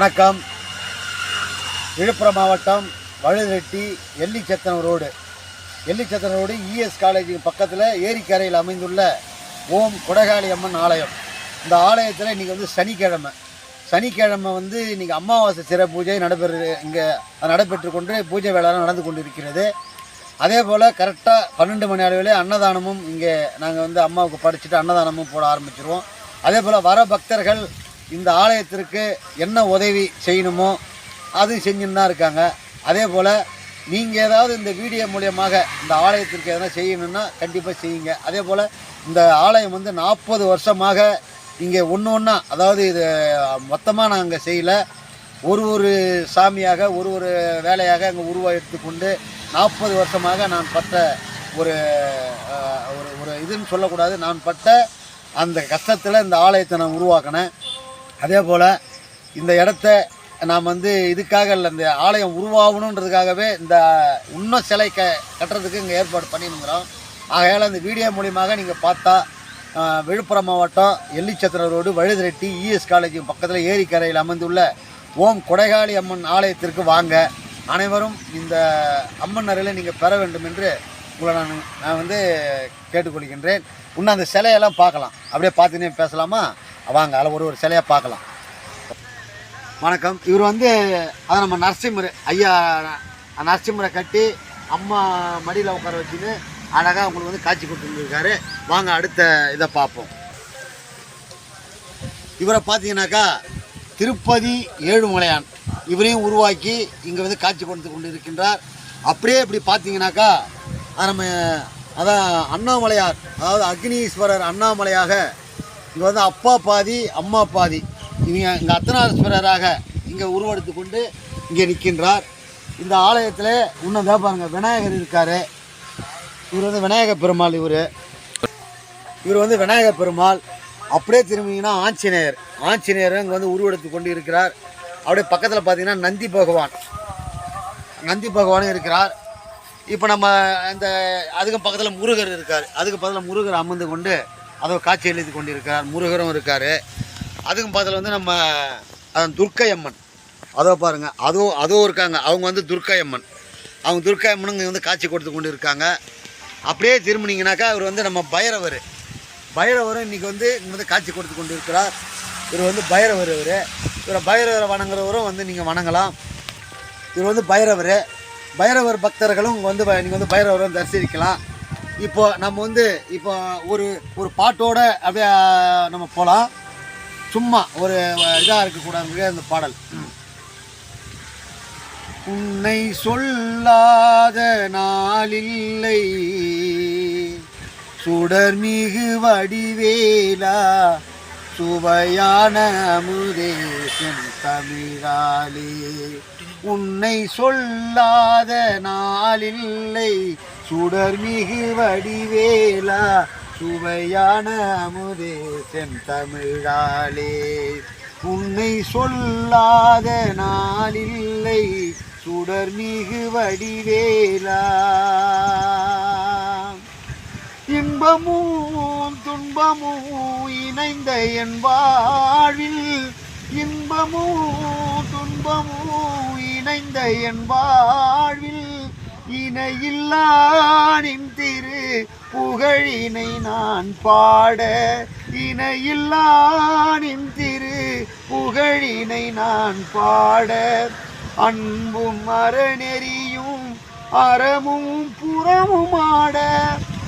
வணக்கம். விழுப்புரம் மாவட்டம் வழுதெட்டி Ellichathiram road. Ellichathiram road ES காலேஜுக்கு பக்கத்தில் ஏரிக்கரையில் அமைந்துள்ள ஓம் கொடகாளி அம்மன் ஆலயம். இந்த ஆலயத்தில் இன்றைக்கி வந்து சனிக்கிழமை. சனிக்கிழமை வந்து இன்றைக்கி அமாவாசை சிற பூஜை நடைபெறு இங்கே நடைபெற்று கொண்டு பூஜை வேலைலாம் நடந்து கொண்டு இருக்கிறது அதே போல் கரெக்டாக பன்னெண்டு மணி அளவில் அன்னதானமும் இங்கே நாங்கள் வந்து அம்மாவுக்கு படிச்சுட்டு அன்னதானமும் போட ஆரம்பிச்சிருவோம். அதே போல் வர பக்தர்கள் இந்த ஆலயத்திற்கு என்ன உதவி செய்யணுமோ அது செஞ்சுன்னு தான் இருக்காங்க. அதே போல் நீங்கள் ஏதாவது இந்த வீடியோ மூலியமாக இந்த ஆலயத்திற்கு எதனா செய்யணும்னா கண்டிப்பாக செய்யுங்க. அதே போல் இந்த ஆலயம் வந்து நாற்பது வருஷமாக இங்கே ஒன்று ஒன்றா அதாவது இது மொத்தமாக நாங்கள் செய்யலை. ஒரு ஒரு சாமியாக ஒரு ஒரு வேலையாக அங்கே உருவா எடுத்துக்கொண்டு நாற்பது வருஷமாக நான் பட்ட ஒரு ஒரு ஒரு இதுன்னு சொல்லக்கூடாது. நான் பட்ட அந்த கஷ்டத்தில் இந்த ஆலயத்தை நான் உருவாக்கினேன். அதே போல் இந்த இடத்த நாம் வந்து இதுக்காக இல்லை இந்த ஆலயம் உருவாகணுன்றதுக்காகவே இந்த இன்னும் சிலை க கட்டுறதுக்கு இங்கே ஏற்பாடு பண்ணியிருக்கிறோம் ஆகையால் அந்த வீடியோ மூலியமாக நீங்கள் பார்த்தா விழுப்புரம் மாவட்டம் எல்லிச்சத்திரம் ரோடு வழுதிரெட்டி இஎஸ் காலேஜ் பக்கத்தில் ஏரிக்கரையில் அமைந்துள்ள ஓம் கொடைகாளி அம்மன் ஆலயத்திற்கு வாங்க. அனைவரும் இந்த அம்மன் அறையில் நீங்கள் பெற வேண்டும் என்று உங்களை நான் நான் வந்து கேட்டுக்கொள்கின்றேன். இன்னும் அந்த சிலையெல்லாம் பார்க்கலாம். அப்படியே பார்த்துனே பேசலாமா? வாங்க அதில் ஒரு ஒரு சிலையை பார்க்கலாம். வணக்கம். இவர் வந்து அதை நம்ம நரசிம்மர் ஐயா நரசிம்மரை கட்டி அம்மா மடியில் உட்கார வச்சுன்னு அழகாக உங்களுக்கு வந்து காட்சி கொடுத்துருக்காரு. வாங்க அடுத்த இதை பார்ப்போம். இவரை பார்த்தீங்கன்னாக்கா திருப்பதி ஏழுமலையான். இவரையும் உருவாக்கி இங்கே வந்து காட்சி கொடுத்து கொண்டு இருக்கின்றார் அப்படியே இப்படி பார்த்தீங்கன்னாக்கா அதை நம்ம அதான் அண்ணாமலையார் அதாவது அக்னீஸ்வரர் அண்ணாமலையாக இங்கே வந்து அப்பா பாதி அம்மா பாதி. இவங்க இங்கே அர்த்தநாதஸ்வரராக இங்கே உருவெடுத்து கொண்டு இங்கே நிற்கின்றார் இந்த ஆலயத்தில் இன்னும் தான் பாருங்கள் விநாயகர் இருக்கார். இவர் வந்து விநாயகர் பெருமாள் இவர். இவர் வந்து விநாயகர் பெருமாள். அப்படியே திரும்பிங்கன்னா ஆஞ்சநேயர். ஆஞ்சநேயர் இங்கே வந்து உருவெடுத்து கொண்டு இருக்கிறார் அப்படியே பக்கத்தில் பார்த்தீங்கன்னா நந்தி பகவான். நந்தி பகவானும் இருக்கிறார். இப்போ நம்ம அந்த அதுக்கு பக்கத்தில் முருகர் இருக்கார். அதுக்கு பக்கத்தில் முருகர் அமர்ந்து கொண்டு அதை காட்சி எழுதி கொண்டிருக்கிறார் முருகரும் இருக்கார். அதுக்கும் பக்கத்தில் வந்து நம்ம துர்க்கை அம்மன் அதோ பாருங்கள் அதுவும் அதுவும் இருக்காங்க. அவங்க வந்து துர்க்கை அம்மன் அவங்க துர்க்கை அம்மனுங்க வந்து காட்சி கொடுத்து கொண்டு இருக்காங்க அப்படியே திரும்பினீங்கனாக்கா இவர் வந்து நம்ம பைரவர். பைரவரும் இன்றைக்கி வந்து இங்கே வந்து காட்சி கொடுத்து கொண்டு இருக்கிறார் இவர் வந்து பைரவர் இவர். இவரை பைரவரை வணங்குறவரும் வந்து நீங்கள் வணங்கலாம். இவர் வந்து பைரவர். பைரவர் பக்தர்களும் இங்கே வந்து நீங்கள் வந்து பைரவரும் தரிசிக்கலாம். இப்போ நம்ம வந்து இப்போ ஒரு ஒரு பாட்டோட அப்படியே நம்ம போகலாம் சும்மா ஒரு இதாக இருக்கக்கூடாது அந்த பாடல். உன்னை சொல்லாத நாளில்லை. சுடர்மிகு வடிவேலா சுவையான அமுதேசன் தமிழாலே. உன்னை சொல்லாத நாளில்லை. சுடர்மிகு வடிவேலா சுவையான அமுதேசன் தமிழாலே உன்னை சொல்லாத நாளில்லை சுடர்மிகு வடிவேலா. இன்பமும் துன்பமும் இணைந்த என் வாழ்வில் இன்பமும் துன்பமும் இணைந்த என் வாழ்வில் இணையில்லானின் திரு புகழினை நான் பாட இணையில்லானின் திரு புகழினை நான் பாட. அன்பும் அறநெறியும் அறமும் புறமும் ஆட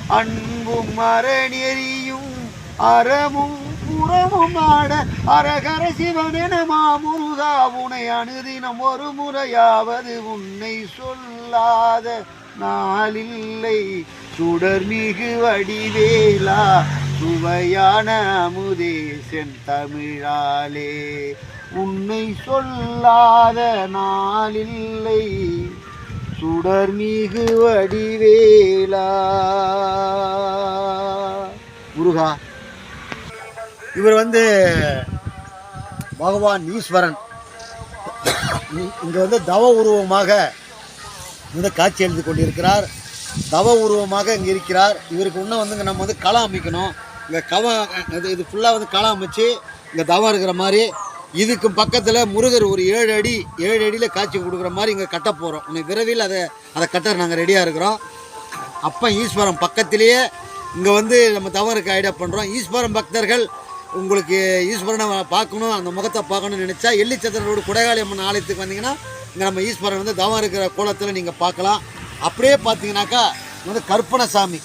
அன்பும் அறநெறியும் அறமும் புறமும் ஆட அரகர சிவனென மாமுருகா உனை அனுதினம் ஒரு முறையாவது உன்னை சொல்லாத நாளில்லை. சுடர் மிகு வடிவேலா சுவையான அமுதே செந்தமிழாலே உன்னை சொல்லாத நாளில்லை. சுடர் மிகு வடிவேலா. முருகா இவர் வந்து பகவான் ஈஸ்வரன். இங்கே வந்து தவ உருவமாக வந்து காட்சி எழுதி கொண்டிருக்கிறார். தவ உருவமாக இங்கே இருக்கிறார். இவருக்கு இன்னும் வந்து நம்ம வந்து களம் அமைக்கணும். இங்கே கவ இது இது ஃபுல்லாக வந்து களம் அமைச்சு இங்கே தவம் இருக்கிற மாதிரி இதுக்கு பக்கத்தில் முருகர் ஒரு ஏழு அடி ஏழு அடியில் காட்சி கொடுக்குற மாதிரி இங்கே கட்ட போகிறோம் இன்னும் விரைவில் அதை அதை கட்ட நாங்கள் ரெடியாக இருக்கிறோம். அப்போ ஈஸ்வரம் பக்கத்திலேயே இங்கே வந்து நம்ம தவறுக்கு ஐடியா பண்ணுறோம் ஈஸ்வரம் பக்தர்கள் உங்களுக்கு ஈஸ்வரனை பார்க்கணும் அந்த முகத்தை பார்க்கணும்னு நினச்சா எள்ளிச்சத்திர ரோடு குடைகாளி அம்மன் ஆலயத்துக்கு வந்தீங்கன்னா இங்கே நம்ம ஈஸ்வரன் வந்து தவம் இருக்கிற கோலத்தில் நீங்கள் பார்க்கலாம். அப்படியே பார்த்தீங்கன்னாக்கா இது வந்து கற்பனசாமி.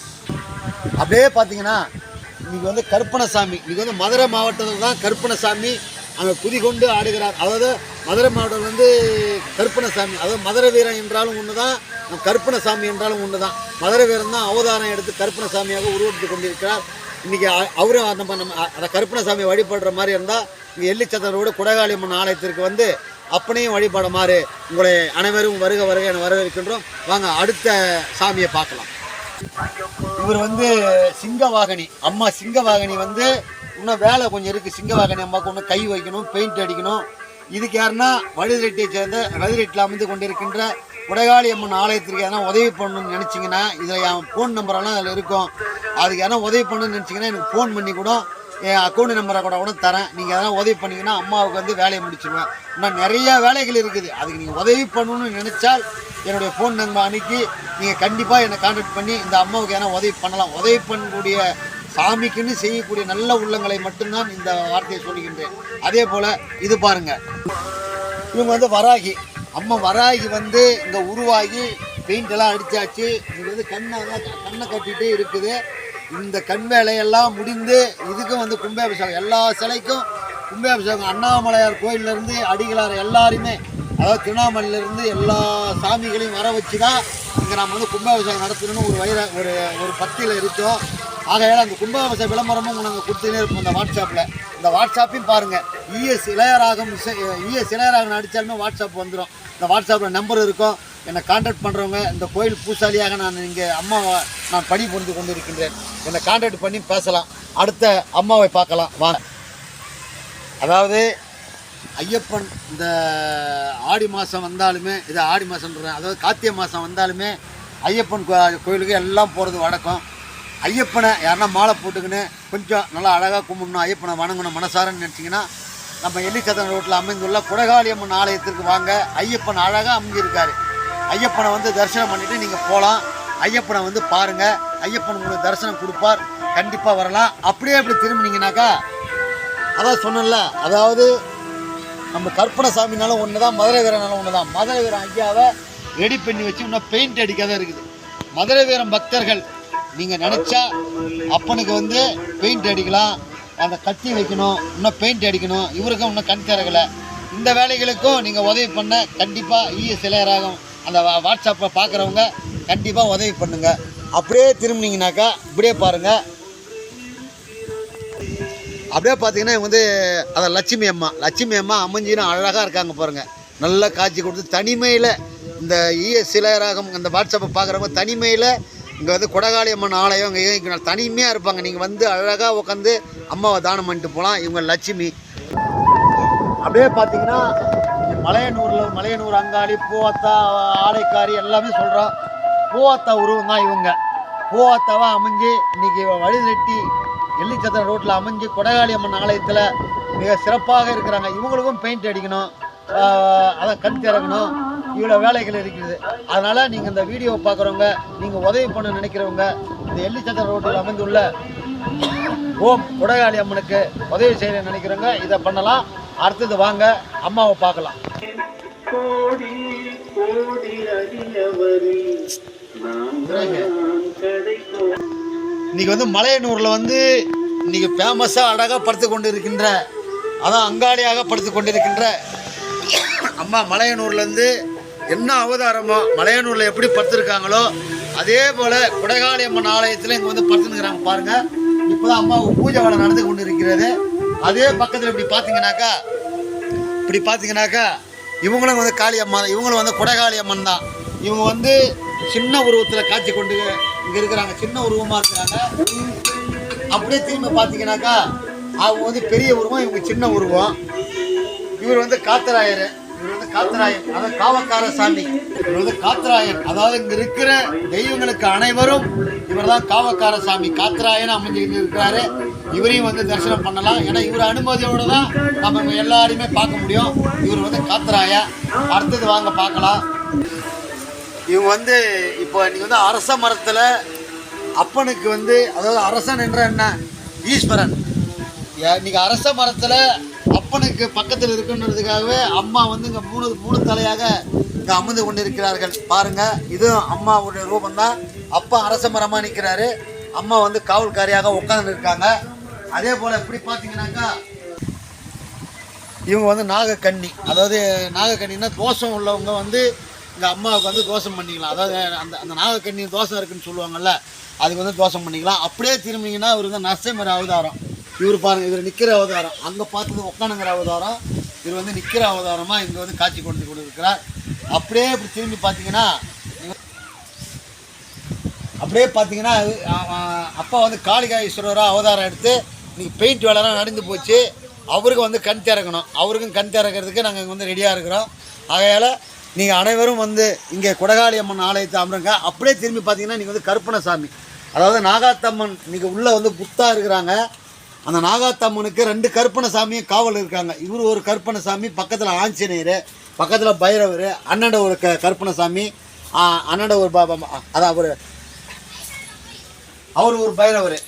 அப்படியே பார்த்தீங்கன்னா இன்றைக்கி வந்து கற்பனசாமி. இது வந்து மதுரை மாவட்டத்தில் தான் கற்பனசாமி. அங்கே குதி கொண்டு ஆடுகிறார். அதாவது மதுரை மாவட்டம் வந்து கற்பனசாமி. அதாவது மதுரை வீரன் என்றாலும் ஒன்று தான் கற்பனசாமி என்றாலும் ஒன்று தான் மதுரை வீரன் தான் அவதாரம் எடுத்து கற்பனசாமியாக உருவெடுத்து கொண்டிருக்கிறார். இன்றைக்கி அவரும் அந்த நம்ம அந்த கருப்பணசாமி வழிபடுற மாதிரி இருந்தால் இங்கே எள்ளிச்சத்திரோடு குடகாளி அம்மன் ஆலயத்திற்கு வந்து அப்பனையும் வழிபடுமாறு உங்களை அனைவரும் வருக வருக என வரவேற்கின்றோம். வாங்க அடுத்த சாமியை பார்க்கலாம். இவர் வந்து சிங்கவாகனி. அம்மா சிங்கவாகனி வந்து இன்னும் வேலை கொஞ்சம் இருக்குது சிங்கவாகனி அம்மாவுக்கு ஒன்று கை வைக்கணும் பெயிண்ட் அடிக்கணும். இதுக்கு யாருன்னா வழுதிரெட்டியை சேர்ந்த வழுதிரெட்டில் அமர்ந்து கொண்டிருக்கின்ற உடைகாளி அம்மன் ஆலயத்திற்கு எதனா உதவி பண்ணணும்னு நினச்சிங்கன்னா இதில் என் ஃபோன் நம்பரெல்லாம் அதில் இருக்கும். அதுக்கு எதனா உதவி பண்ணணும்னு நினச்சிங்கன்னா எனக்கு ஃபோன் பண்ணி கூட என் அக்கௌண்ட் நம்பரை கூட கூட தரேன். நீங்கள் எதனா உதவி பண்ணிங்கன்னா அம்மாவுக்கு வந்து வேலையை முடிச்சிடுவேன் இன்னும் நிறையா வேலைகள் இருக்குது. அதுக்கு நீங்கள் உதவி பண்ணணும்னு நினச்சால் என்னுடைய ஃபோன் நம்பர் அனுப்பி நீங்கள் கண்டிப்பாக என்னை கான்டாக்ட் பண்ணி இந்த அம்மாவுக்கு எதனா உதவி பண்ணலாம். உதவி பண்ணக்கூடிய சாமிக்குன்னு செய்யக்கூடிய நல்ல உள்ளங்களை மட்டும்தான் இந்த வார்த்தையை சொல்லுகின்றேன். அதே போல் இது பாருங்கள் இவங்க வந்து வராகி. அம்மா வராகி வந்து இங்கே உருவாகி பெயிண்ட் எல்லாம் அடிச்சாச்சு. இது வந்து கண்ணை கண்ணை கட்டிகிட்டே இருக்குது. இந்த கண் வேலையெல்லாம் முடிந்து இதுக்கும் வந்து கும்பாபிஷேகம். எல்லா சிலைக்கும் கும்பாபிஷேகம். அண்ணாமலையார் கோயிலேருந்து அடிகளார் எல்லாருமே அதாவது திருவண்ணாமலையிலேருந்து எல்லா சாமிகளையும் வர வச்சு தான் இங்கே நம்ம வந்து கும்பாபிஷேகம் நடத்தணும்னு ஒரு வயிற ஒரு ஒரு பக்தியில் இருக்கோம். ஆகையால் அந்த கும்பாபிஷேக விளம்பரமும் நாங்கள் கொடுத்துனே இருப்போம் இந்த வாட்ஸ்அப்பில். இந்த வாட்ஸ்அப்பையும் பாருங்கள் இஎஸ் இளையராகம் இஎஸ் இளையராகம் அடித்தாலுமே வாட்ஸ்அப் வந்துடும் இந்த வாட்ஸ்அப்பில் நம்பர் இருக்கும். என்னை காண்டாக்ட் பண்ணுறவங்க இந்த கோயில் பூசாலியாக நான் இங்கே அம்மாவை நான் பணி புரிந்து கொண்டு இருக்கின்றேன் என்னை காண்டாக்ட் பண்ணி பேசலாம். அடுத்த அம்மாவை பார்க்கலாம். வாங்க அதாவது ஐயப்பன் இந்த ஆடி மாதம் வந்தாலுமே இது ஆடி மாதம்ன்றேன். அதாவது கார்த்திகை மாதம் வந்தாலுமே ஐயப்பன் கோ- கோயிலுக்கு எல்லாம் போகிறது வழக்கம். ஐயப்பனை யாருன்னா மாலை போட்டுக்கின்னு கொஞ்சம் நல்லா அழகாக கும்பிடணும் ஐயப்பனை வணங்கணும் மனசாரன்னு நினச்சிங்கன்னா நம்ம எல்லிச்சத்திரம் ரோட்டில் அமைந்துள்ள குடகாளி அம்மன் ஆலயத்திற்கு வாங்க ஐயப்பன் அழகாக அமைஞ்சிருக்காரு ஐயப்பனை வந்து தரிசனம் பண்ணிவிட்டு நீங்கள் போகலாம் ஐயப்பனை வந்து பாருங்கள் ஐயப்பன் உங்களுக்கு தரிசனம் கொடுப்பார். கண்டிப்பாக வரலாம். அப்படியே அப்படி திரும்பினீங்கனாக்கா அதான் சொன்னல அதாவது நம்ம கற்பனை சாமினாலும் ஒன்று தான் மதுரை வீரனாலும் ஒன்று தான் மதுரை வீரன் ஐயாவை ரெடி பண்ணி வச்சு இன்னும் பெயிண்ட் அடிக்காத இருக்குது. மதுரை வீரன் பக்தர்கள் நீங்கள் நினச்சா அப்பனுக்கு வந்து பெயிண்ட் அடிக்கலாம் அந்த கத்தி வைக்கணும் இன்னும் பெயிண்ட் அடிக்கணும் இவருக்கும் இன்னும் கண் திறகலை இந்த வேலைகளுக்கும் நீங்கள் உதவி பண்ண கண்டிப்பாக இஎஸ் இளையராகும் அந்த வா- வாட்ஸ்அப்பை பார்க்குறவங்க கண்டிப்பாக உதவி பண்ணுங்கள் அப்படியே திரும்பினீங்கனாக்கா இப்படியே பாருங்கள் அப்படியே பார்த்தீங்கன்னா இவங்க வந்து அதை லட்சுமி அம்மா லட்சுமி அம்மா அமைஞ்சின்னு அழகாக இருக்காங்க பாருங்கள் நல்லா காட்சி கொடுத்து தனிமையில் இந்த ஈய சிலையராகம் அந்த வாட்ஸ்அப்பை பார்க்குறவங்க தனிமையில் இங்கே வந்து கொடகாளி அம்மன் ஆலயம் இங்கே இங்கே தனிமையாக இருப்பாங்க. நீங்கள் வந்து அழகாக உட்காந்து அம்மாவை தானம் பண்ணிட்டு போகலாம் இவங்க லட்சுமி. அப்படியே பார்த்தீங்கன்னா மலையனூரில் மலையனூர் அங்காளி பூவாத்தா ஆலைக்காரி எல்லாமே சொல்கிறோம் பூவாத்தா உருவம் தான் இவங்க. பூவாத்தாவாக அமைஞ்சு இன்னைக்கு வழிநெட்டி எள்ளிச்சத்திரம் ரோட்டில் அமைஞ்சு கொடகாளி அம்மன் ஆலயத்தில் மிக சிறப்பாக இருக்கிறாங்க. இவங்களுக்கும் பெயிண்ட் அடிக்கணும். அதை கண் திறக்கணும் இவ்வளோ வேலைகள் இருக்குது. அதனால் நீங்கள் இந்த வீடியோவை பார்க்குறவங்க நீங்கள் உதவி பண்ண நினைக்கிறவங்க இந்த எள்ளிச்சத்திர ரோட்டில் அமைந்துள்ள ஓம் கொடகாளி அம்மனுக்கு உதவி செய்ய நினைக்கிறவங்க இதை பண்ணலாம். அடுத்தது வாங்க அம்மாவை பார்க்கலாம். கோடி இன்னைக்கு வந்து மலையனூரில் வந்து இன்னைக்கு ஃபேமஸாக அழகாக படுத்து கொண்டு இருக்கின்ற அதான் அங்காளியாக படுத்து கொண்டிருக்கின்ற அம்மா மலையனூர்லேருந்து என்ன அவதாரமோ மலையனூரில் எப்படி படுத்துருக்காங்களோ அதே போல் குடகாளியம்மன் ஆலயத்தில் இங்கே வந்து படுத்துனுக்குறாங்க பாருங்கள் இப்போ தான் அம்மாவுக்கு பூஜை வேலை நடந்து கொண்டு இருக்கிறது அதே பக்கத்தில் இப்படி பார்த்தீங்கன்னாக்கா இப்படி பார்த்தீங்கன்னாக்கா இவங்களும் வந்து காளி இவங்களும் வந்து குடகாளியம்மன் தான். இவங்க வந்து சின்ன உருவத்தில் காட்சி கொண்டு இங்கே இருக்கிறாங்க. சின்ன உருவமாக இருக்கிறாங்க. அப்படியே திரும்ப பார்த்தீங்கன்னாக்கா அவங்க வந்து பெரிய உருவம் இவங்க சின்ன உருவம். இவர் வந்து காத்தராயர். இவர் வந்து காத்தராயன் அதாவது காவக்கார சாமி. இவர் வந்து காத்தராயன் அதாவது இங்க இருக்கிற தெய்வங்களுக்கு அனைவரும் இவர் தான் காவக்கார சாமி. காத்தராயன் அமைஞ்சுக்கிட்டு இருக்கிறாரு இவரையும் வந்து தரிசனம் பண்ணலாம். ஏன்னா இவர் அனுமதியோடு தான் நம்ம எல்லாரையுமே பார்க்க முடியும். இவர் வந்து காத்துறாயா அடுத்தது வாங்க பார்க்கலாம். இவங்க வந்து இப்போ நீங்க வந்து அரச மரத்தில் அப்பனுக்கு வந்து அதாவது அரசன் என்ற என்ன? ஈஸ்வரன். இன்னைக்கு அரச மரத்தில் அப்பனுக்கு பக்கத்தில் இருக்குன்றதுக்காகவே அம்மா வந்து இங்கே மூணு மூணு தலையாக இங்கே அமர்ந்து கொண்டிருக்கிறார்கள். பாருங்க இதுவும் அம்மாவுடைய ரூபம் தான் அப்பா அரச மரமாக நிற்கிறாரு அம்மா வந்து காவல்காரியாக உட்கார்ந்து இருக்காங்க அதே போல் எப்படி பார்த்தீங்கன்னாக்கா இவங்க வந்து நாகக்கன்னி அதாவது நாகக்கன்னின்னா தோஷம் உள்ளவங்க வந்து இந்த அம்மாவுக்கு வந்து தோஷம் பண்ணிக்கலாம். அதாவது அந்த அந்த நாகக்கன்னி தோஷம் இருக்குன்னு சொல்லுவாங்கல்ல அதுக்கு வந்து தோஷம் பண்ணிக்கலாம். அப்படியே திரும்பிங்கன்னா அவர் வந்து நரசிம்மர் அவதாரம். இவர் பாருங்க இவர் நிற்கிற அவதாரம். அங்கே பார்த்தது உட்காணுங்கிற அவதாரம். இவர் வந்து நிற்கிற அவதாரமாக இங்கே வந்து காட்சி கொண்டு கொண்டிருக்கிறார் அப்படியே இப்படி திரும்பி பார்த்தீங்கன்னா அப்படியே பார்த்தீங்கன்னா அப்பா வந்து காளிகாஈஸ்வரராக அவதாரம் எடுத்து இன்றைக்கி பெயிண்ட் வேலைலாம் நடந்து போச்சு. அவருக்கு வந்து கண் திறக்கணும். அவருக்கும் கண் திறக்கிறதுக்கு நாங்கள் இங்கே வந்து ரெடியாக இருக்கிறோம். ஆகையால் நீங்கள் அனைவரும் வந்து இங்கே குடகாளி அம்மன் ஆலயத்தை அமருங்க. அப்படியே திரும்பி பார்த்தீங்கன்னா நீங்கள் வந்து கருப்பணசாமி. அதாவது நாகாத்தம்மன் இன்றைக்கி உள்ளே வந்து புத்தாக இருக்கிறாங்க. அந்த நாகாத்தம்மனுக்கு ரெண்டு கருப்பணசாமியும் காவல் இருக்காங்க. இவர் ஒரு கருப்பணசாமி பக்கத்தில் ஆஞ்சநேயர் பக்கத்தில் பைரவர் அண்ணட ஒரு க கற்பனை சாமி அண்ணட ஒரு பாபா அதான் அவர் அவர் ஒரு பைரவர்.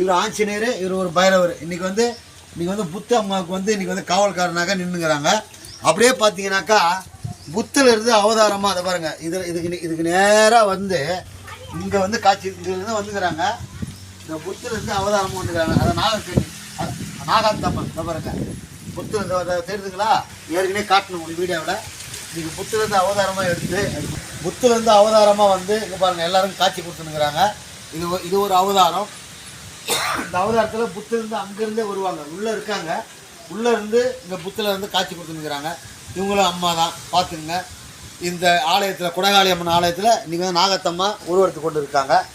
இவர் ஆஞ்சநேயர் இவர் ஒரு பைரவர். இன்னைக்கு வந்து இன்றைக்கி வந்து புத்த அம்மாவுக்கு வந்து இன்றைக்கி வந்து காவல்காரனாக நின்றுங்கிறாங்க அப்படியே பார்த்தீங்கன்னாக்கா புத்துல இருந்து அவதாரமாக அதை பாருங்கள் இதில் இதுக்கு இதுக்கு நேராக வந்து இங்கே வந்து காட்சி இருந்து வந்துக்கிறாங்க இந்த புத்துல இருந்து அவதாரமாக வந்துக்கிறாங்க அதை நாகக்கண்ணி அ- நாகாத்தம்மன் இதை பாருங்க. புத்துல தெரியுதுங்களா? ஏற்கனவே காட்டணும் உங்களுக்கு வீடியோவில். இன்னைக்கு புத்துலேருந்து அவதாரமாக எடுத்து புத்துலேருந்து அவதாரமாக வந்து இங்கே பாருங்கள் எல்லாரும் காட்சி கொடுத்துனுங்கிறாங்க இது ஒரு- இது ஒரு அவதாரம். இந்த அவதாரத்தில் புத்தர் அங்கேருந்தே வருவாங்க. உள்ளே இருக்காங்க. உள்ளே இருந்து இந்த புத்தில் இருந்து காட்சி கொடுத்துனுங்கிறாங்க இவங்களும் அம்மா தான். பார்த்துங்க இந்த ஆலயத்தில் குடகாளி அம்மன் ஆலயத்தில் இன்றைக்கி வந்து நாகத்தம்மா உருவெடுத்து கொண்டு இருக்காங்க.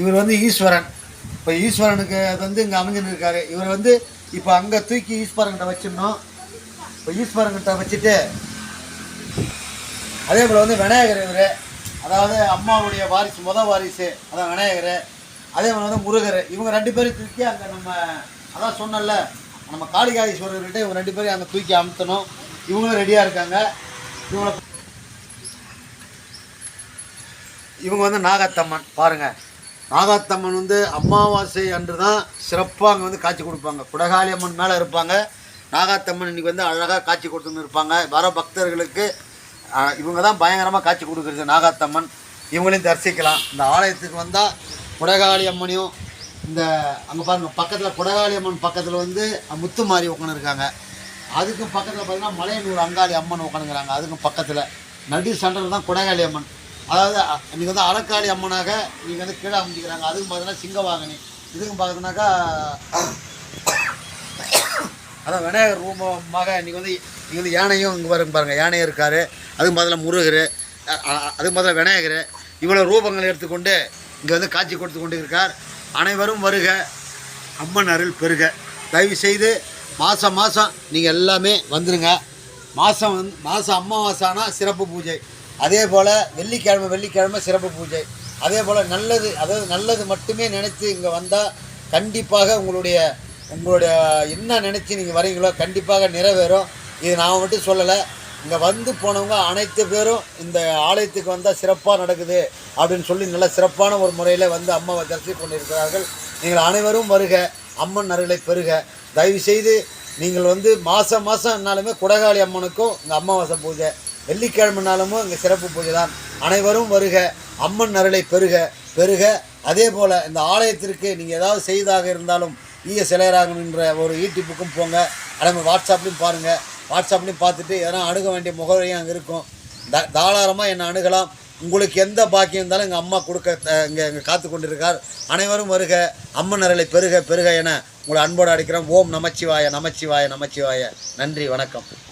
இவர் வந்து ஈஸ்வரன். இப்போ ஈஸ்வரனுக்கு அது வந்து இங்கே அமைஞ்சுன்னு இருக்காரு. இவர் வந்து இப்போ அங்கே தூக்கி ஈஸ்வரன்கிட்ட வச்சிடணும். இப்போ ஈஸ்வரன்கிட்ட வச்சுட்டு அதே போல் வந்து விநாயகர் இவர். அதாவது அம்மாவுடைய வாரிசு முத வாரிசு அதான் விநாயகர். அதே போல் வந்து முருகர். இவங்க ரெண்டு பேரும் தூக்கி அங்கே நம்ம அதான் சொன்னல நம்ம காளிகாதீஸ்வரர்கிட்ட இவங்க ரெண்டு பேரும் அங்கே தூக்கி அமுத்தணும். இவங்களும் ரெடியாக இருக்காங்க. இவங்களை இவங்க வந்து நாகாத்தம்மன் பாருங்கள் நாகாத்தம்மன் வந்து அமாவாசை அன்று தான் சிறப்பாக அங்கே வந்து காட்சி கொடுப்பாங்க. குடகாளி அம்மன் மேலே இருப்பாங்க. நாகாத்தம்மன் இன்னைக்கு வந்து அழகாக காட்சி கொடுத்துன்னு இருப்பாங்க. வர பக்தர்களுக்கு இவங்க தான் பயங்கரமாக காட்சி கொடுக்குறது நாகாத்தம்மன். இவங்களையும் தரிசிக்கலாம். இந்த ஆலயத்துக்கு வந்தால் குடகாளி அம்மனையும் இந்த அங்கே பாருங்கள் பக்கத்தில் குடகாளி அம்மன் பக்கத்தில் வந்து முத்துமாரி உட்காந்துருக்காங்க அதுக்கும் பக்கத்தில் பார்த்தீங்கன்னா மலையனூர் அங்காளி அம்மன் உட்காந்துக்கிறாங்க அதுக்கும் பக்கத்தில் நடு சென்டர் தான் குடகாளி அம்மன். அதாவது நீங்கள் வந்து அலக்காளி அம்மனாக நீங்கள் வந்து கீழே அமைஞ்சிக்கிறாங்க. அதுக்கும் பார்த்தீங்கன்னா சிங்கவாகனி இதுக்கும் பார்த்தோன்னாக்கா அதான் விநாயகர் ரூபமாக இன்றைக்கி வந்து இங்கே வந்து யானையும் இங்கே பாருங்க பாருங்கள் யானையும் இருக்கார். அதுக்கு பதிலாக முருகர் அதுக்கு பதிலாக விநாயகர். இவ்வளோ ரூபங்களை எடுத்துக்கொண்டு இங்கே வந்து காட்சி கொடுத்து கொண்டு இருக்கார் அனைவரும் வருக. அம்மன் அருள் பெருக. தயவு செய்து மாதம் மாதம் நீங்கள் எல்லாமே வந்துடுங்க மாதம் வந்து மாதம் அமாவாசைனா சிறப்பு பூஜை. அதே போல் வெள்ளிக்கிழமை வெள்ளிக்கிழமை சிறப்பு பூஜை. அதே போல் நல்லது அதாவது நல்லது மட்டுமே நினச்சி இங்கே வந்தால் கண்டிப்பாக உங்களுடைய உங்களுடைய என்ன நினச்சி நீங்கள் வரீங்களோ கண்டிப்பாக நிறைவேறும். இது நான் மட்டும் சொல்லலை. இங்கே வந்து போனவங்க அனைத்து பேரும் இந்த ஆலயத்துக்கு வந்தால் சிறப்பாக நடக்குது அப்படின்னு சொல்லி நல்ல சிறப்பான ஒரு முறையில் வந்து அம்மாவை தரிசி கொண்டிருக்கிறார்கள். நீங்கள் அனைவரும் வருக அம்மன் அருளை பெறுக. தயவுசெய்து நீங்கள் வந்து மாதம் மாதம்னாலுமே குடகாளி அம்மனுக்கும் இங்கே அமாவாசை பூஜை. வெள்ளிக்கிழமைனாலும் இங்கே சிறப்பு பூஜை தான் அனைவரும் வருக அம்மன் அருளை பெருக பெருக அதே போல் இந்த ஆலயத்திற்கு நீங்கள் ஏதாவது செய்தாக இருந்தாலும் ஈய சிலையராகணுன்ற ஒரு யூடியூப்புக்கும் போங்க. அதே வாட்ஸ்அப்லேயும் வாட்ஸ்அப்லையும் பாருங்கள் வாட்ஸ்அப்லையும் பார்த்துட்டு எதனா அணுக வேண்டிய முகவரியும் அங்கே இருக்கும். த தாராளமாக என்னை அணுகலாம். உங்களுக்கு எந்த பாக்கியம் இருந்தாலும் எங்கள் அம்மா கொடுக்க இங்கே இங்கே காத்து கொண்டிருக்கார். அனைவரும் வருக அம்மன் அருளை பெருக பெருக என உங்களை அன்போடு அடிக்கிறோம் ஓம் நமச்சிவாய நமச்சிவாய நமச்சிவாய. நன்றி வணக்கம்.